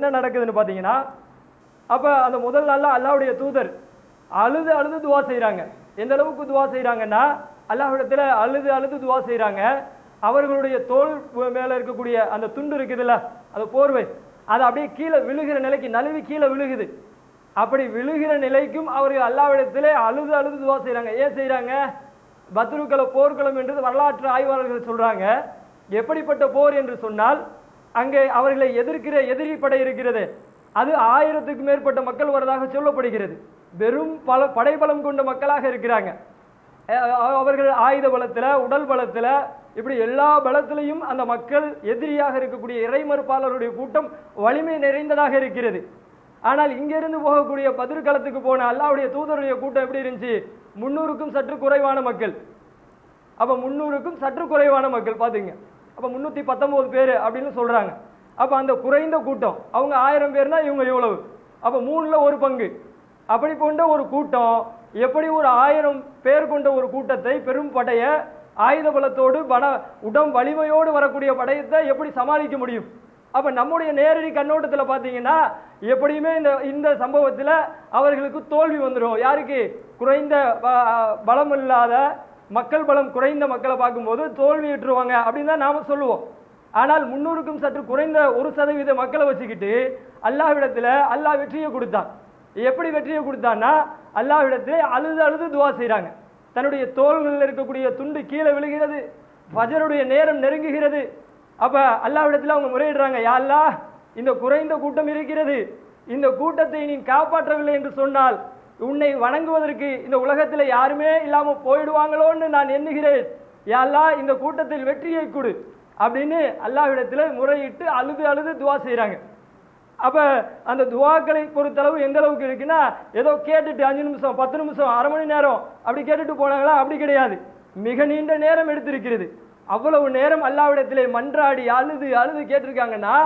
என்ன நடக்குதுன்னு பார்த்தீங்கன்னா அப்போ அந்த முதல் நாளில் அல்லாவுடைய தூதர் அழுது அழுது துவா செய்கிறாங்க எந்த அளவுக்கு துவா செய்கிறாங்கன்னா அல்லாஹிடத்தில் அழுது அழுது துவா செய்கிறாங்க அவர்களுடைய தோல் மேலே இருக்கக்கூடிய அந்த துண்டு இருக்குதுல்ல அந்த போர்வை அது அப்படியே கீழே விழுகிற நிலைக்கு நழுவி கீழே விழுகுது. அப்படி விழுகிற நிலைக்கும் அவர்கள் அல்லாவிடத்திலே அழுது அழுது துவா செய்கிறாங்க ஏன் செய்கிறாங்க பத்ருக்கல போர்க்களம் என்று வரலாற்று ஆய்வாளர்கள் சொல்றாங்க. எப்படிப்பட்ட போர் என்று சொன்னால் அங்கே அவர்களை எதிர்க்கிற எதிரி படை இருக்கிறது. அது ஆயிரத்துக்கு மேற்பட்ட மக்கள் வரதாக சொல்லப்படுகிறது. வெறும் பல படைபலம் கொண்ட மக்களாக இருக்கிறாங்க. அவர்கள் ஆயுத பலத்தில் உடல் பலத்தில் இப்படி எல்லா பலத்திலையும் அந்த மக்கள் எதிரியாக இருக்கக்கூடிய இறைமறுப்பாளருடைய கூட்டம் வலிமை நிறைந்ததாக இருக்கிறது. ஆனால் இங்கிருந்து போகக்கூடிய பதிர்களத்துக்கு போன அல்லாவுடைய தூதருடைய கூட்டம் எப்படி இருந்துச்சு? முன்னூறுக்கும் சற்று குறைவான மக்கள். அப்போ முந்நூறுக்கும் சற்று குறைவான மக்கள் பார்த்துங்க அப்போ முந்நூற்றி பத்தொம்போது பேர் அப்படின்னு சொல்கிறாங்க அப்போ அந்த குறைந்த கூட்டம் அவங்க ஆயிரம் பேர்னா இவங்க எவ்வளவு? அப்போ மூணில் ஒரு பங்கு. அப்படி கொண்ட ஒரு கூட்டம் எப்படி ஒரு ஆயிரம் பேர் கொண்ட ஒரு கூட்டத்தை பெரும் படையை ஆயுத பலத்தோடு பல உடம் வலிமையோடு வரக்கூடிய படையத்தை எப்படி சமாளிக்க முடியும்? அப்போ நம்முடைய நேரடி கண்ணோட்டத்தில் பார்த்தீங்கன்னா எப்படியுமே இந்த இந்த சம்பவத்தில் அவர்களுக்கு தோல்வி வந்துடும் யாருக்கு? குறைந்த ப- பலம் இல்லாத மக்கள் பலம் குறைந்த மக்களை பார்க்கும்போது தோல்வியுற்றுவாங்க அப்படின்னு தான் நாம் சொல்லுவோம். ஆனால் முன்னூறுக்கும் சற்று குறைந்த ஒரு சதவீத மக்களை வச்சுக்கிட்டு அல்லாஹ்விடத்தில் அல்லாஹ் வெற்றியை கொடுத்தான். எப்படி வெற்றியை கொடுத்தான்னா அல்லாஹ்விடத்திலே அழுது அழுது துவா செய்கிறாங்க தன்னுடைய தோள்களில் இருக்கக்கூடிய துண்டு கீழே விழுகிறது ஃபஜருடைய நேரம் நெருங்குகிறது. அப்போ அல்லாவிடத்தில் அவங்க முறையிடுறாங்க யாழ்லா இந்த குறைந்த கூட்டம் இருக்கிறது. இந்த கூட்டத்தை நீ காப்பாற்றவில்லை என்று சொன்னால் உன்னை வணங்குவதற்கு இந்த உலகத்தில் யாருமே இல்லாமல் போயிடுவாங்களோன்னு நான் எண்ணுகிறேன். எல்லாம் இந்த கூட்டத்தில் வெற்றியை கொடு அப்படின்னு அல்லாஹ்விடத்தில் முறையிட்டு அழுது அழுது துவா செய்கிறாங்க அப்போ அந்த துவாக்களை பொறுத்தளவு எந்த அளவுக்கு இருக்குன்னா ஏதோ கேட்டுட்டு அஞ்சு நிமிஷம் பத்து நிமிஷம் அரை மணி நேரம் அப்படி கேட்டுட்டு போனாங்களா? அப்படி கிடையாது. மிக நீண்ட நேரம் எடுத்திருக்கிறது. அவ்வளவு நேரம் அல்லாவிடத்திலே மன்றாடி அழுது அழுது கேட்டிருக்காங்கன்னா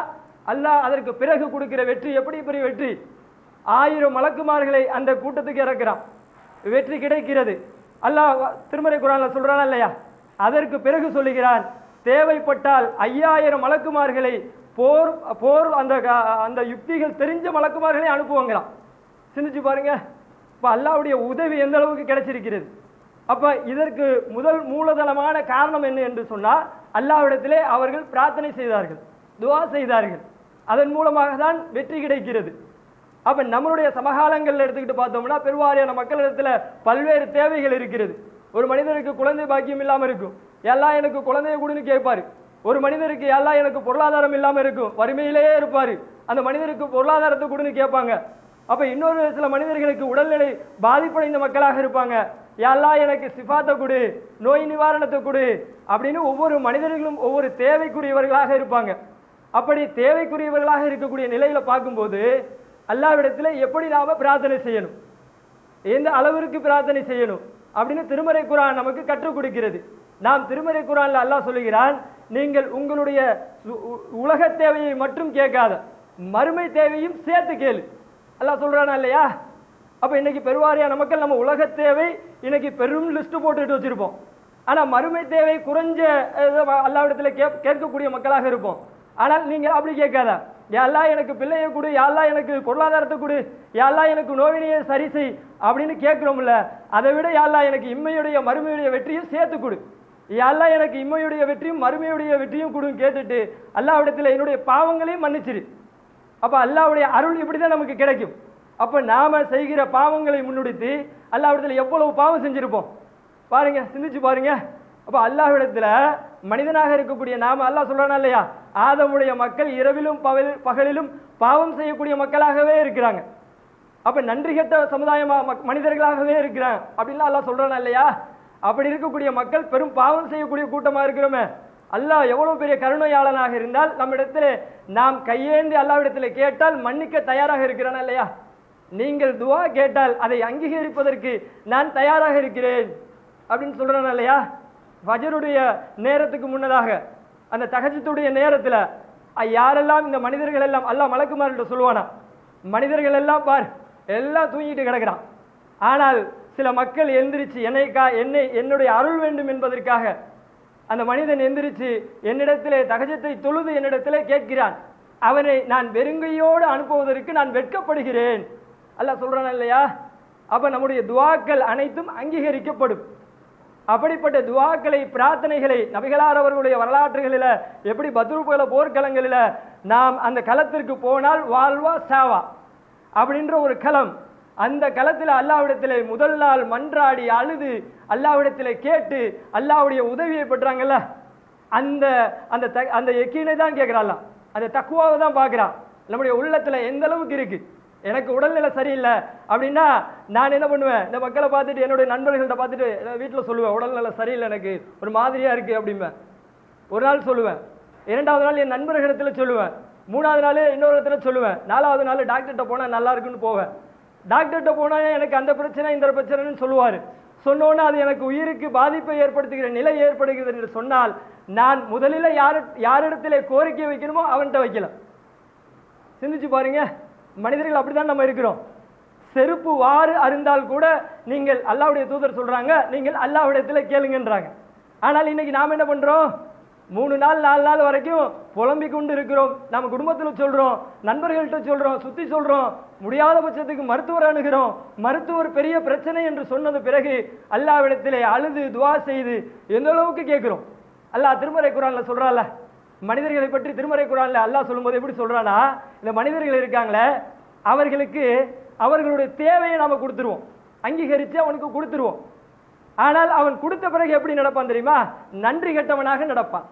அல்லாஹ் அதற்கு பிறகு கொடுக்கிற வெற்றி எப்படி? பெரிய வெற்றி. ஆயிரம் மலக்குமார்களை அந்த கூட்டத்துக்கு இறக்கிறான். வெற்றி கிடைக்கிறது. அல்லாஹ் திருமறை குரான்ல சொல்றானா இல்லையா? அதற்கு பிறகு சொல்லுகிறான் தேவைப்பட்டால் ஐயாயிரம் மலக்குமார்களை போர் போர் அந்த அந்த யுக்திகள் தெரிஞ்ச மலக்குமார்களை அனுப்புவாங்களாம் சிந்திச்சு பாருங்க. இப்போ அல்லாவுடைய உதவி எந்த அளவுக்கு கிடைச்சிருக்கிறது? அப்போ இதற்கு முதல் மூலதனமான காரணம் என்ன என்று சொன்னால் அல்லாவிடத்திலே அவர்கள் பிரார்த்தனை செய்தார்கள் துவா செய்தார்கள். அதன் மூலமாக தான் வெற்றி கிடைக்கிறது. அப்போ நம்மளுடைய சமகாலங்களில் எடுத்துக்கிட்டு பார்த்தோம்னா பெருவாரியான மக்களிடத்தில் பல்வேறு தேவைகள் இருக்கிறது. ஒரு மனிதருக்கு குழந்தை பாக்கியம் இல்லாமல் இருக்கும். எல்லாம் எனக்கு குழந்தைய கொடுன்னு கேட்பார். ஒரு மனிதருக்கு எல்லாம் எனக்கு பொருளாதாரம் இல்லாமல் இருக்கும். வறுமையிலேயே இருப்பார். அந்த மனிதருக்கு பொருளாதாரத்தை கொடுன்னு கேட்பாங்க. அப்போ இன்னொரு சில மனிதர்களுக்கு உடல்நிலை பாதிப்படைந்த மக்களாக இருப்பாங்க. எல்லாம் எனக்கு சிஃபாத்தை கொடு நோய் நிவாரணத்தை கொடு அப்படின்னு ஒவ்வொரு மனிதர்களும் ஒவ்வொரு தேவைக்குரியவர்களாக இருப்பாங்க. அப்படி தேவைக்குரியவர்களாக இருக்கக்கூடிய நிலையில் பார்க்கும்போது அல்லாவிடத்தில் எப்படி நாம் பிரார்த்தனை செய்யணும்? எந்த அளவிற்கு பிரார்த்தனை செய்யணும்? அப்படின்னு திருமறை குரான் நமக்கு கற்றுக் கொடுக்கிறது. நாம் திருமறை குரானில் அல்லாஹ் சொல்லுகிறான் நீங்கள் உங்களுடைய உ- உலக தேவையை மட்டும் கேட்காத மறுமை தேவையும் சேர்த்து கேளு. அல்லாஹ் சொல்கிறானா இல்லையா? அப்போ இன்றைக்கி பெருவாரியான மக்கள் நம்ம உலக தேவை இன்றைக்கி பெரும் லிஸ்ட்டு போட்டுட்டு வச்சுருப்போம். ஆனால் மறுமை தேவை குறைஞ்ச அல்லாவிடத்தில் கே கேட்கக்கூடிய மக்களாக இருப்போம். ஆனால் நீங்கள் அப்படி கேட்காத. யாரெல்லாம் எனக்கு பிள்ளையை கொடு யாரெல்லாம் எனக்கு பொருளாதாரத்தை கொடு யாரெல்லாம் எனக்கு நோவினையை சரி செய் அப்படின்னு கேட்குறோம்ல அதை விட யாரெல்லாம் எனக்கு இம்மையுடைய மறுமையுடைய வெற்றியும் சேர்த்து கொடு. யாரெல்லாம் எனக்கு இம்மையுடைய வெற்றியும் மறுமையுடைய வெற்றியும் கொடுன்னு கேட்டுட்டு அல்லாவிடத்தில் என்னுடைய பாவங்களையும் மன்னிச்சிரு. அப்போ அல்லாவுடைய அருள் இப்படி தான் நமக்கு கிடைக்கும். அப்போ நாம செய்கிற பாவங்களை முன்னிறுத்தி அல்லாவிடத்தில் எவ்வளவு பாவம் செஞ்சுருப்போம்? பாருங்கள் சிந்திச்சு பாருங்கள் அப்போ அல்லாஹ்விடத்தில் மனிதனாக இருக்கக்கூடிய நாம் அல்லாஹ் சொல்கிறானா இல்லையா? ஆதமுடைய மக்கள் இரவிலும் பகல் பகலிலும் பாவம் செய்யக்கூடிய மக்களாகவே இருக்கிறாங்க. அப்போ நன்றி கெட்ட சமுதாயமா மக்- மனிதர்களாகவே இருக்கிறாங்க. அப்படின்லாம் அல்லாஹ் சொல்கிறானா இல்லையா? அப்படி இருக்கக்கூடிய மக்கள் பெரும் பாவம் செய்யக்கூடிய கூட்டமாக இருக்கிறோமே. அல்லாஹ் எவ்வளோ பெரிய கருணையாளனாக இருந்தால் நம்மிடத்தில் நாம் கையேந்தி அல்லாவிடத்தில் கேட்டால் மன்னிக்க தயாராக இருக்கிறானா இல்லையா? நீங்கள் துவா கேட்டால் அதை அங்கீகரிப்பதற்கு நான் தயாராக இருக்கிறேன். அப்படின்னு சொல்கிறானா இல்லையா? ஃபஜருடைய நேரத்துக்கு முன்னதாக அந்த தகஜத்துடைய நேரத்தில் யாரெல்லாம் இந்த மனிதர்கள் எல்லாம் அல்லா மலக்குமார்கிட்ட சொல்லுவானா? மனிதர்கள் எல்லாம் பார் எல்லாம் தூங்கிட்டு கிடக்கிறான். ஆனால் சில மக்கள் எந்திரிச்சு என்னை கா என்னை என்னுடைய அருள் வேண்டும் என்பதற்காக அந்த மனிதன் எந்திரிச்சு என்னிடத்திலே தகஜத்தை தொழுது என்னிடத்திலே கேட்கிறான். அவனை நான் வெறுங்கையோடு அனுப்புவதற்கு நான் வெட்கப்படுகிறேன். அல்ல சொல்கிறான் இல்லையா? அப்போ நம்முடைய துவாக்கள் அனைத்தும் அங்கீகரிக்கப்படும். அப்படிப்பட்ட துவாக்களை பிரார்த்தனைகளை நபிகளார் அவர்களுடைய வரலாற்றுகளில் எப்படி பத்ருபல போர்க்களங்களில் நாம் அந்த களத்திற்கு போனால் வாழ்வா சாவா அப்படின்ற ஒரு களம். அந்த களத்தில் அல்லாவிடத்தில் முதல் நாள் மன்றாடி அழுது அல்லாவிடத்தில் கேட்டு அல்லாவுடைய உதவியை பெற்றாங்கல்ல? அந்த அந்த த அந்த எக்கீனை தான் கேட்குறாள்லாம் அந்த தக்குவாவை தான் பார்க்குறான். நம்முடைய உள்ளத்தில் எந்த அளவுக்கு இருக்குது எனக்கு உடல்நிலை சரியில்லை அப்படின்னா நான் என்ன பண்ணுவேன்? இந்த மக்களை பார்த்துட்டு என்னுடைய நண்பர்கள்ட்ட பார்த்துட்டு வீட்டில் சொல்லுவேன் உடல்நிலை சரியில்லை எனக்கு ஒரு மாதிரியாக இருக்குது அப்படிம்பேன். ஒரு நாள் சொல்லுவேன். இரண்டாவது நாள் என் நண்பர்களிடத்தில் சொல்லுவேன். மூணாவது நாள் இன்னொரு இடத்துல சொல்லுவேன். நாலாவது நாள் டாக்டர்கிட்ட போனால் நல்லா இருக்குன்னு போவேன். டாக்டர்கிட்ட போனால் எனக்கு அந்த பிரச்சனை இந்த பிரச்சனைன்னு சொல்லுவார். சொன்னோன்னே அது எனக்கு உயிருக்கு பாதிப்பை ஏற்படுத்துகிற நிலை ஏற்படுகிறது என்று சொன்னால் நான் முதலில் யார் யாரிடத்திலே கோரிக்கை வைக்கணுமோ அவன்கிட்ட வைக்கலாம் சிந்திச்சு பாருங்கள் மனிதர்கள் அப்படிதான் நம்ம இருக்கிறோம். செருப்பு வாறு அருந்தால் கூட நீங்கள் அல்லாவுடைய தூதர் சொல்றாங்க நீங்கள் அல்லாஹ்விடத்தில் கேளுங்கன்றாங்க. ஆனால் இன்னைக்கு நாம் என்ன பண்றோம்? மூணு நாள் நாலு நாள் வரைக்கும் புலம்பிக் கொண்டு இருக்கிறோம். நம்ம குடும்பத்தில் சொல்கிறோம் நண்பர்கள்ட்ட சொல்கிறோம் சுற்றி சொல்கிறோம் முடியாத பட்சத்துக்கு மருத்துவர் அணுகிறோம். மருத்துவர் பெரிய பிரச்சனை என்று சொன்னது பிறகு அல்லாவிடத்திலே அழுது துவா செய்து எந்த அளவுக்கு கேட்குறோம்? அல்லாஹ் திருமறை குரானில் சொல்கிறாள்ல மனிதர்களை பற்றி திருமறை குரான்ல அல்லாஹ் சொல்லும்போது எப்படி சொல்றானா இந்த மனிதர்கள் இருக்காங்களே அவர்களுக்கு அவர்களுடைய தேவையை நாம் கொடுத்துருவோம். அங்கீகரித்து அவனுக்கு கொடுத்துருவோம். ஆனால் அவன் கொடுத்த பிறகு எப்படி நடப்பான் தெரியுமா? நன்றி கெட்டவனாக நடப்பான்.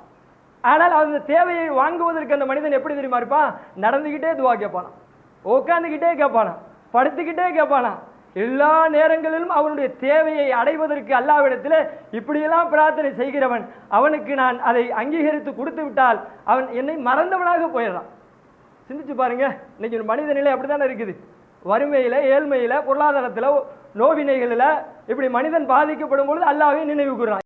ஆனால் அந்த தேவையை வாங்குவதற்கு அந்த மனிதன் எப்படி தெரியுமா இருப்பான்? நடந்துக்கிட்டே துவா கேட்பானாம். உட்காந்துக்கிட்டே கேட்பானாம். படுத்துக்கிட்டே கேட்பானான் எல்லா நேரங்களிலும் அவனுடைய தேவையை அடைவதற்கு அல்லாவிடத்தில் இப்படியெல்லாம் பிரார்த்தனை செய்கிறவன் அவனுக்கு நான் அதை அங்கீகரித்து கொடுத்து விட்டால் அவன் என்னை மறந்தவனாக போயிடலாம் சிந்திச்சு பாருங்க இன்னைக்கு ஒரு மனித நிலை அப்படித்தானே இருக்குது? வறுமையில் ஏழ்மையில் பொருளாதாரத்தில் நோவினைகளில் இப்படி மனிதன் பாதிக்கப்படும் பொழுது அல்லாவே நினைவு கூறான்